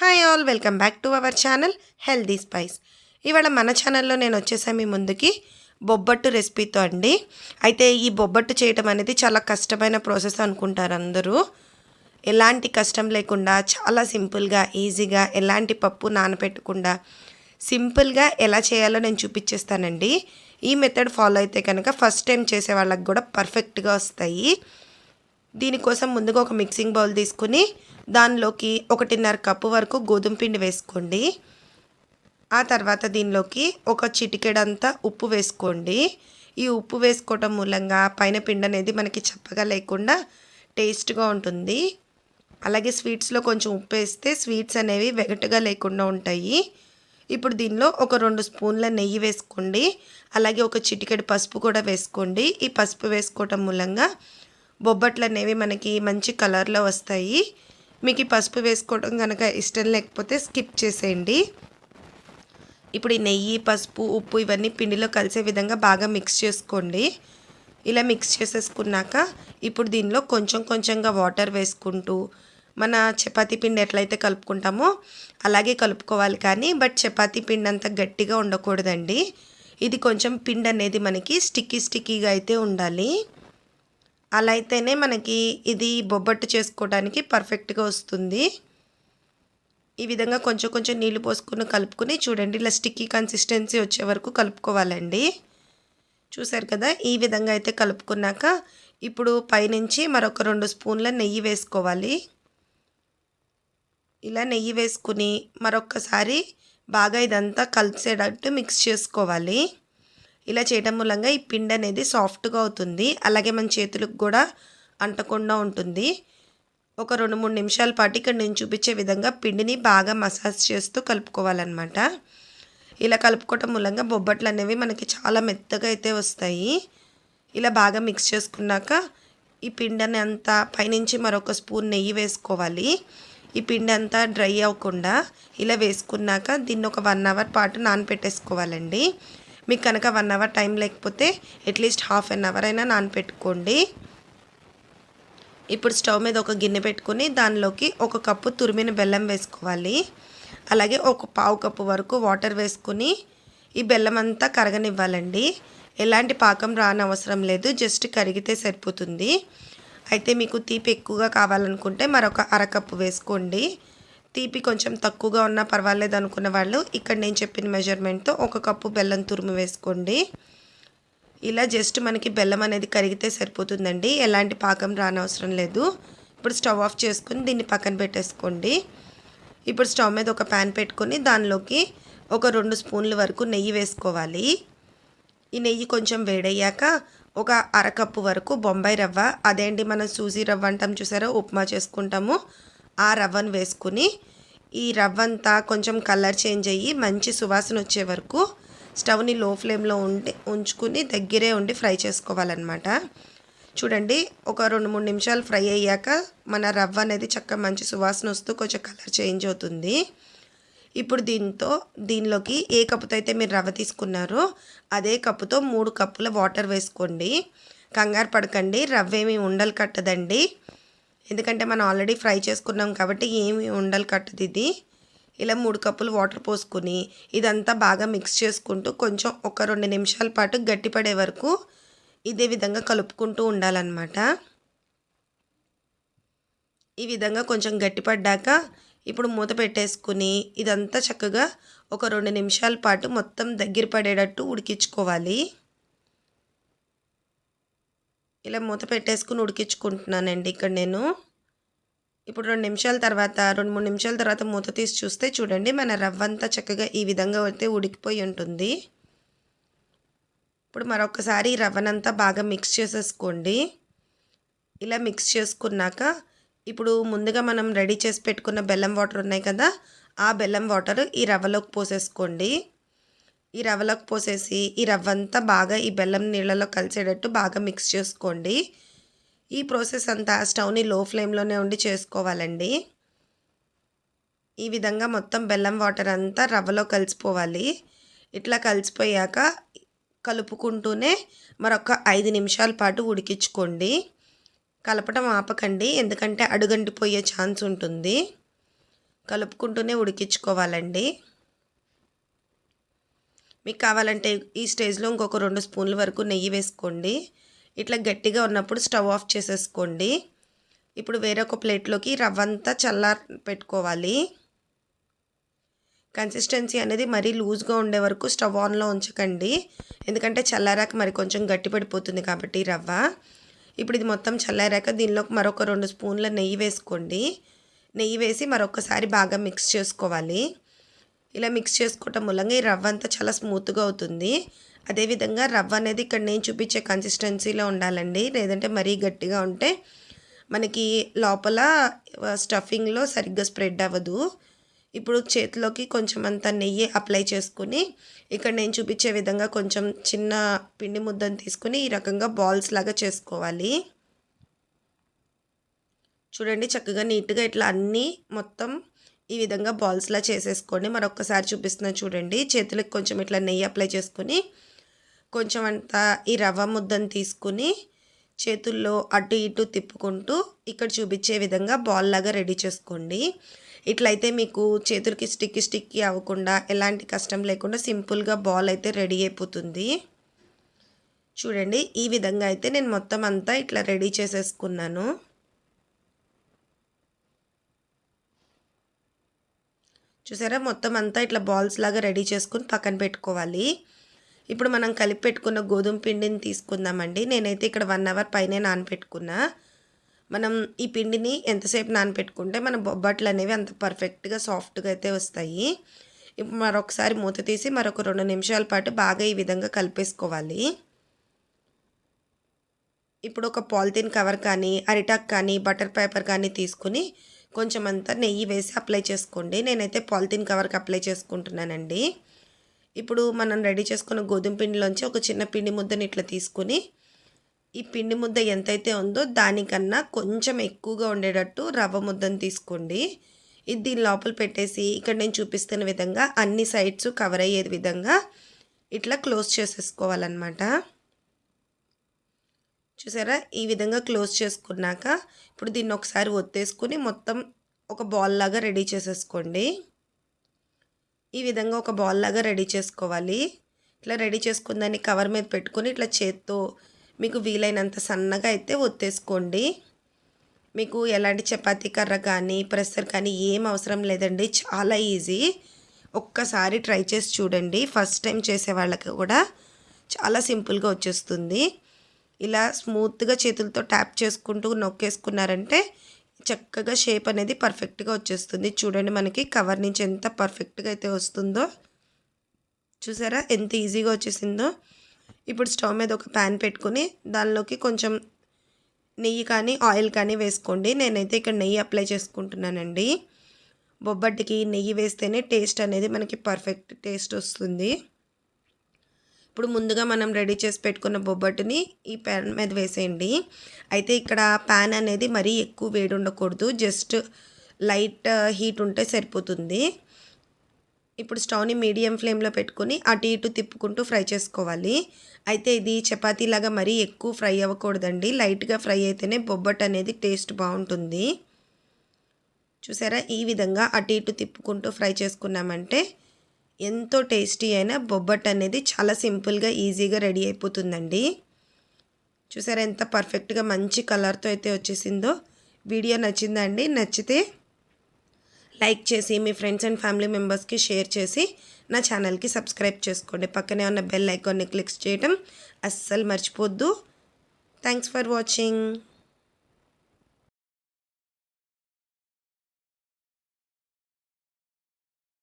Hi all welcome back to our channel healthy spice ఇవాళ మన ఛానల్లో నేను వచ్చేసా మీ ముందుకి బొబ్బట్టు రెసిపీతో అండి. అయితే ఈ బొబ్బట్టు చేయటం అనేది చాలా కష్టమైన ప్రాసెస్ అనుకుంటారు అందరూ. ఎలాంటి కష్టం లేకుండా చాలా సింపుల్గా ఈజీగా ఎలాంటి పప్పు నానబెట్టకుండా సింపుల్గా ఎలా చేయాలో నేను చూపించేస్తానండి. ఈ మెథడ్ ఫాలో అయితే కనుక ఫస్ట్ టైం చేసే వాళ్ళకి కూడా పర్ఫెక్ట్గా వస్తాయి. దీనికోసం ముందుగా ఒక మిక్సింగ్ బౌల్ తీసుకుని దానిలోకి ఒకటిన్నర కప్పు వరకు గోధుమ పిండి వేసుకోండి. ఆ తర్వాత దీనిలోకి ఒక చిటికెడంతా ఉప్పు వేసుకోండి. ఈ ఉప్పు వేసుకోవటం మూలంగా పైన పిండి అనేది మనకి చప్పగా లేకుండా టేస్ట్గా ఉంటుంది. అలాగే స్వీట్స్లో కొంచెం ఉప్పు వేస్తే స్వీట్స్ అనేవి వెగటుగా లేకుండా ఉంటాయి. ఇప్పుడు దీనిలో ఒక రెండు స్పూన్ల నెయ్యి వేసుకోండి. అలాగే ఒక చిటికెడు పసుపు కూడా వేసుకోండి. ఈ పసుపు వేసుకోవటం మూలంగా బొబ్బట్లు అనేవి మనకి మంచి కలర్లో వస్తాయి. మీకు ఈ పసుపు వేసుకోవడం కనుక ఇష్టం లేకపోతే స్కిప్ చేసేయండి. ఇప్పుడు ఈ నెయ్యి పసుపు ఉప్పు ఇవన్నీ పిండిలో కలిసే విధంగా బాగా మిక్స్ చేసుకోండి. ఇలా మిక్స్ చేసేసుకున్నాక ఇప్పుడు దీనిలో కొంచెం కొంచెంగా వాటర్ వేసుకుంటూ మన చపాతీ పిండి ఎట్లయితే కలుపుకుంటామో అలాగే కలుపుకోవాలి కానీ బట్ చపాతీ పిండి అంత గట్టిగా ఉండకూడదండి. ఇది కొంచెం పిండి అనేది మనకి స్టిక్కీ స్టిక్కీగా అయితే ఉండాలి. అలా అయితేనే మనకి ఇది బొబ్బట్టు చేసుకోవడానికి పర్ఫెక్ట్గా వస్తుంది. ఈ విధంగా కొంచెం కొంచెం నీళ్ళు పోసుకుని కలుపుకుని చూడండి ఇలా స్టిక్కీ కన్సిస్టెన్సీ వచ్చే వరకు కలుపుకోవాలండి. చూసారు కదా ఈ విధంగా అయితే కలుపుకున్నాక ఇప్పుడు పైనుంచి మరొక రెండు స్పూన్ల నెయ్యి వేసుకోవాలి. ఇలా నెయ్యి వేసుకుని మరొక్కసారి బాగా ఇదంతా కలిసేటట్టు మిక్స్ చేసుకోవాలి. ఇలా చేయడం మూలంగా ఈ పిండి అనేది సాఫ్ట్గా అవుతుంది. అలాగే మన చేతులకు కూడా అంటకుండా ఉంటుంది. ఒక రెండు మూడు నిమిషాల పాటు ఇక్కడ నేను చూపించే విధంగా పిండిని బాగా మసాజ్ చేస్తూ కలుపుకోవాలన్నమాట. ఇలా కలుపుకోవటం మూలంగా బొబ్బట్లు అనేవి మనకి చాలా మెత్తగా అయితే వస్తాయి. ఇలా బాగా మిక్స్ చేసుకున్నాక ఈ పిండిని అంతా పైనుంచి మరొక స్పూన్ నెయ్యి వేసుకోవాలి. ఈ పిండి అంతా డ్రై అవ్వకుండా ఇలా వేసుకున్నాక దీన్ని ఒక వన్ అవర్ పాటు నానపెట్టేసుకోవాలండి. మీకు కనుక వన్ అవర్ టైం లేకపోతే at least half an hour అయినా నానపెట్టుకోండి. ఇప్పుడు స్టవ్ మీద ఒక గిన్నె పెట్టుకుని దానిలోకి ఒక కప్పు తురిమిన బెల్లం వేసుకోవాలి. అలాగే ఒక పావు కప్పు వరకు వాటర్ వేసుకుని ఈ బెల్లం అంతా కరగనివ్వాలండి. ఎలాంటి పాకం రానవసరం లేదు జస్ట్ కరిగితే సరిపోతుంది. అయితే మీకు తీపి ఎక్కువగా కావాలనుకుంటే మరొక అరకప్పు వేసుకోండి. తీపి కొంచెం తక్కువగా ఉన్నా పర్వాలేదు అనుకున్న వాళ్ళు ఇక్కడ నేను చెప్పిన మెజర్మెంట్తో ఒక కప్పు బెల్లం తురుము వేసుకోండి. ఇలా జస్ట్ మనకి బెల్లం అనేది కరిగితే సరిపోతుందండి. ఎలాంటి పాకం రానవసరం లేదు. ఇప్పుడు స్టవ్ ఆఫ్ చేసుకుని దీన్ని పక్కన పెట్టేసుకోండి. ఇప్పుడు స్టవ్ మీద ఒక ప్యాన్ పెట్టుకొని దానిలోకి ఒక రెండు స్పూన్ల వరకు నెయ్యి వేసుకోవాలి. ఈ నెయ్యి కొంచెం వేడయ్యాక ఒక అరకప్పు వరకు బొంబాయి రవ్వ అదేంటి మనం సూజీ రవ్వ అంటాం చూసారా ఉప్మా చేసుకుంటాము. ఆ రవ్వను వేసుకుని ఈ రవ్వ అంతా కొంచెం కలర్ చేంజ్ అయ్యి మంచి సువాసన వచ్చే వరకు స్టవ్ని లో ఫ్లేమ్లో ఉండి ఉంచుకుని దగ్గరే ఉండి ఫ్రై చేసుకోవాలన్నమాట. చూడండి ఒక రెండు మూడు నిమిషాలు ఫ్రై అయ్యాక మన రవ్వ అనేది చక్కగా మంచి సువాసన వస్తూ కొంచెం కలర్ చేంజ్ అవుతుంది. ఇప్పుడు దీంతో దీనిలోకి ఏ కప్పుతో అయితే మీరు రవ్వ తీసుకున్నారో అదే కప్పుతో మూడు కప్పుల వాటర్ వేసుకోండి. కంగారు పడకండి రవ్వ ఏమి ఉండలు కట్టదండి. ఎందుకంటే మనం ఆల్రెడీ ఫ్రై చేసుకున్నాం కాబట్టి ఏమి ఉండలు కట్టదు ఇది. ఇలా మూడు కప్పులు వాటర్ పోసుకుని ఇదంతా బాగా మిక్స్ చేసుకుంటూ కొంచెం ఒక రెండు నిమిషాల పాటు గట్టిపడే వరకు ఇదే విధంగా కలుపుకుంటూ ఉండాలన్నమాట. ఈ విధంగా కొంచెం గట్టిపడ్డాక ఇప్పుడు మూత పెట్టేసుకుని ఇదంతా చక్కగా ఒక రెండు నిమిషాల పాటు మొత్తం దగ్గర పడేటట్టు ఉడికించుకోవాలి. ఇలా మూత పెట్టేసుకుని ఉడికించుకుంటున్నానండి ఇక్కడ నేను. ఇప్పుడు రెండు నిమిషాల తర్వాత రెండు మూడు నిమిషాల తర్వాత మూత తీసి చూస్తే చూడండి మన రవ్వ అంతా చక్కగా ఈ విధంగా అయితే ఉడికిపోయి ఉంటుంది. ఇప్పుడు మరొకసారి రవ్వనంతా బాగా మిక్స్ చేసేసుకోండి. ఇలా మిక్స్ చేసుకున్నాక ఇప్పుడు ముందుగా మనం రెడీ చేసి పెట్టుకున్న బెల్లం వాటర్ ఉన్నాయి కదా ఆ బెల్లం వాటర్ ఈ రవ్వలోకి పోసేసుకోండి. ఈ రవ్వలోకి పోసేసి ఈ రవ్వ అంతా బాగా ఈ బెల్లం నీళ్ళలో కలిసేటట్టు బాగా మిక్స్ చేసుకోండి. ఈ ప్రాసెస్ అంతా స్టవ్ని లో ఫ్లేమ్లోనే ఉండి చేసుకోవాలండి. ఈ విధంగా మొత్తం బెల్లం వాటర్ అంతా రవ్వలో కలిసిపోవాలి. ఇట్లా కలిసిపోయాక కలుపుకుంటూనే మరొక ఐదు నిమిషాల పాటు ఉడికించుకోండి. కలపటం ఆపకండి ఎందుకంటే అడుగంటిపోయే ఛాన్స్ ఉంటుంది. కలుపుకుంటూనే ఉడికించుకోవాలండి. మీకు కావాలంటే ఈ స్టేజ్లో ఇంకొక రెండు స్పూన్ల వరకు నెయ్యి వేసుకోండి. ఇట్లా గట్టిగా ఉన్నప్పుడు స్టవ్ ఆఫ్ చేసేసుకోండి. ఇప్పుడు వేరొక ప్లేట్లోకి రవ్వ అంతా చల్లార్ పెట్టుకోవాలి. కన్సిస్టెన్సీ అనేది మరీ లూజ్గా ఉండే వరకు స్టవ్ ఆన్లో ఉంచకండి. ఎందుకంటే చల్లారాక మరి కొంచెం గట్టి పడిపోతుంది కాబట్టి రవ్వ. ఇప్పుడు ఇది మొత్తం చల్లారాక దీనిలోకి మరొక రెండు స్పూన్ల నెయ్యి వేసుకోండి. నెయ్యి వేసి మరొకసారి బాగా మిక్స్ చేసుకోవాలి. ఇలా మిక్స్ చేసుకోవటం మూలంగా ఈ రవ్వ అంతా చాలా స్మూత్గా అవుతుంది. అదేవిధంగా రవ్వ అనేది ఇక్కడ నేను చూపించే కన్సిస్టెన్సీలో ఉండాలండి. లేదంటే మరీ గట్టిగా ఉంటే మనకి లోపల స్టఫింగ్లో సరిగ్గా స్ప్రెడ్ అవ్వదు. ఇప్పుడు చేతిలోకి కొంచెం అంత నెయ్యి అప్లై చేసుకుని ఇక్కడ నేను చూపించే విధంగా కొంచెం చిన్న పిండి ముద్దను తీసుకుని ఈ రకంగా బాల్స్ లాగా చేసుకోవాలి. చూడండి చక్కగా నీట్గా ఇట్లా అన్నీ మొత్తం ఈ విధంగా బాల్స్లా చేసేసుకోండి మరొకసారి చూపిస్తున్నా చూడండి. చేతులకు కొంచెం ఇట్లా నెయ్యి అప్లై చేసుకుని కొంచెం అంతా ఈ రవ్వ ముద్దను తీసుకుని చేతుల్లో అటు ఇటు తిప్పుకుంటూ ఇక్కడ చూపించే విధంగా బాల్ లాగా రెడీ చేసుకోండి. ఇట్లయితే మీకు చేతులకి స్టిక్కి స్టిక్కి అవ్వకుండా ఎలాంటి కష్టం లేకుండా సింపుల్గా బాల్ అయితే రెడీ అయిపోతుంది. చూడండి ఈ విధంగా అయితే నేను మొత్తం అంతా ఇట్లా రెడీ చేసేసుకున్నాను. చూసారా? మొత్తం అంతా ఇట్లా బాల్స్ లాగా రెడీ చేసుకుని పక్కన పెట్టుకోవాలి. ఇప్పుడు మనం కలిపి పెట్టుకున్న గోధుమ పిండిని తీసుకుందామండి. నేనైతే ఇక్కడ వన్ అవర్ పైనే నానపెట్టుకున్నా. మనం ఈ పిండిని ఎంతసేపు నానపెట్టుకుంటే మన బొబ్బట్లు అనేవి అంత పర్ఫెక్ట్గా సాఫ్ట్గా అయితే వస్తాయి. ఇప్పుడు మరొకసారి మూత తీసి మరొక రెండు నిమిషాల పాటు బాగా ఈ విధంగా కలిపేసుకోవాలి. ఇప్పుడు ఒక పాలిథిన్ కవర్ కానీ అరిటాక్ కానీ బటర్ పేపర్ కానీ తీసుకుని కొంచెం అంతా నెయ్యి వేసి అప్లై చేసుకోండి. నేనైతే పాలిథిన్ కవర్కి అప్లై చేసుకుంటున్నానండి. ఇప్పుడు మనం రెడీ చేసుకున్న గోధుమ పిండిలోంచి ఒక చిన్న పిండి ముద్దని ఇట్లా తీసుకుని ఈ పిండి ముద్ద ఎంతైతే ఉందో దానికన్నా కొంచెం ఎక్కువగా ఉండేటట్టు రవ్వ ముద్దను తీసుకోండి. ఇది దీని లోపల పెట్టేసి ఇక్కడ నేను చూపిస్తున్న విధంగా అన్ని సైడ్స్ కవర్ అయ్యే విధంగా ఇట్లా క్లోజ్ చేసేసుకోవాలన్నమాట. చూసారా? ఈ విధంగా క్లోజ్ చేసుకున్నాక ఇప్పుడు దీన్ని ఒకసారి ఒత్తేసుకుని మొత్తం ఒక బాల్ లాగా రెడీ చేసేసుకోండి. ఈ విధంగా ఒక బాల్ లాగా రెడీ చేసుకోవాలి. ఇట్లా రెడీ చేసుకున్న దాన్ని కవర్ మీద పెట్టుకొని ఇట్లా చేత్తో మీకు వీలైనంత సన్నగా అయితే ఒత్తేసుకోండి. మీకు ఎలాంటి చపాతీ కర్ర కానీ ప్రెషర్ కానీ ఏం అవసరం లేదండి. చాలా ఈజీ. ఒక్కసారి ట్రై చేసి చూడండి. ఫస్ట్ టైం చేసే వాళ్ళకి కూడా చాలా సింపుల్గా వచ్చేస్తుంది. ఇలా స్మూత్గా చేతులతో ట్యాప్ చేసుకుంటూ నొక్కేసుకున్నారంటే చక్కగా షేప్ అనేది పర్ఫెక్ట్గా వచ్చేస్తుంది. చూడండి మనకి కవర్ నుంచి ఎంత పర్ఫెక్ట్గా అయితే వస్తుందో. చూసారా? ఎంత ఈజీగా వచ్చేసిందో. ఇప్పుడు స్టవ్ మీద ఒక ప్యాన్ పెట్టుకుని దానిలోకి కొంచెం నెయ్యి కానీ ఆయిల్ కానీ వేసుకోండి. నేనైతే ఇక్కడ నెయ్యి అప్లై చేసుకుంటున్నానండి. బొబ్బట్టికి నెయ్యి వేస్తేనే టేస్ట్ అనేది మనకి పర్ఫెక్ట్ టేస్ట్ వస్తుంది. ఇప్పుడు ముందుగా మనం రెడీ చేసి పెట్టుకున్న బొబ్బట్టుని ఈ ప్యాన్ మీద వేసేయండి. అయితే ఇక్కడ ప్యాన్ అనేది మరీ ఎక్కువ వేడి ఉండకూడదు. జస్ట్ లైట్ హీట్ ఉంటే సరిపోతుంది. ఇప్పుడు స్టవ్ని మీడియం ఫ్లేమ్లో పెట్టుకుని అటు ఇటు తిప్పుకుంటూ ఫ్రై చేసుకోవాలి. అయితే ఇది చపాతీలాగా మరీ ఎక్కువ ఫ్రై అవ్వకూడదండి. లైట్గా ఫ్రై అయితేనే బొబ్బట్ అనేది టేస్ట్ బాగుంటుంది. చూసారా? ఈ విధంగా అటు ఇటు తిప్పుకుంటూ ఫ్రై చేసుకున్నామంటే ఎంతో టేస్టీ అయిన బొబ్బట్ అనేది చాలా సింపుల్గా ఈజీగా రెడీ అయిపోతుందండి. చూసారా ఎంత పర్ఫెక్ట్గా మంచి కలర్తో అయితే వచ్చేసిందో. వీడియో నచ్చిందండి నచ్చితే లైక్ చేసి మీ ఫ్రెండ్స్ అండ్ ఫ్యామిలీ మెంబర్స్కి షేర్ చేసి నా ఛానల్కి సబ్స్క్రైబ్ చేసుకోండి. పక్కనే ఉన్న బెల్ ఐకాన్ని క్లిక్ చేయడం అస్సలు మర్చిపోద్దు. Thanks for watching.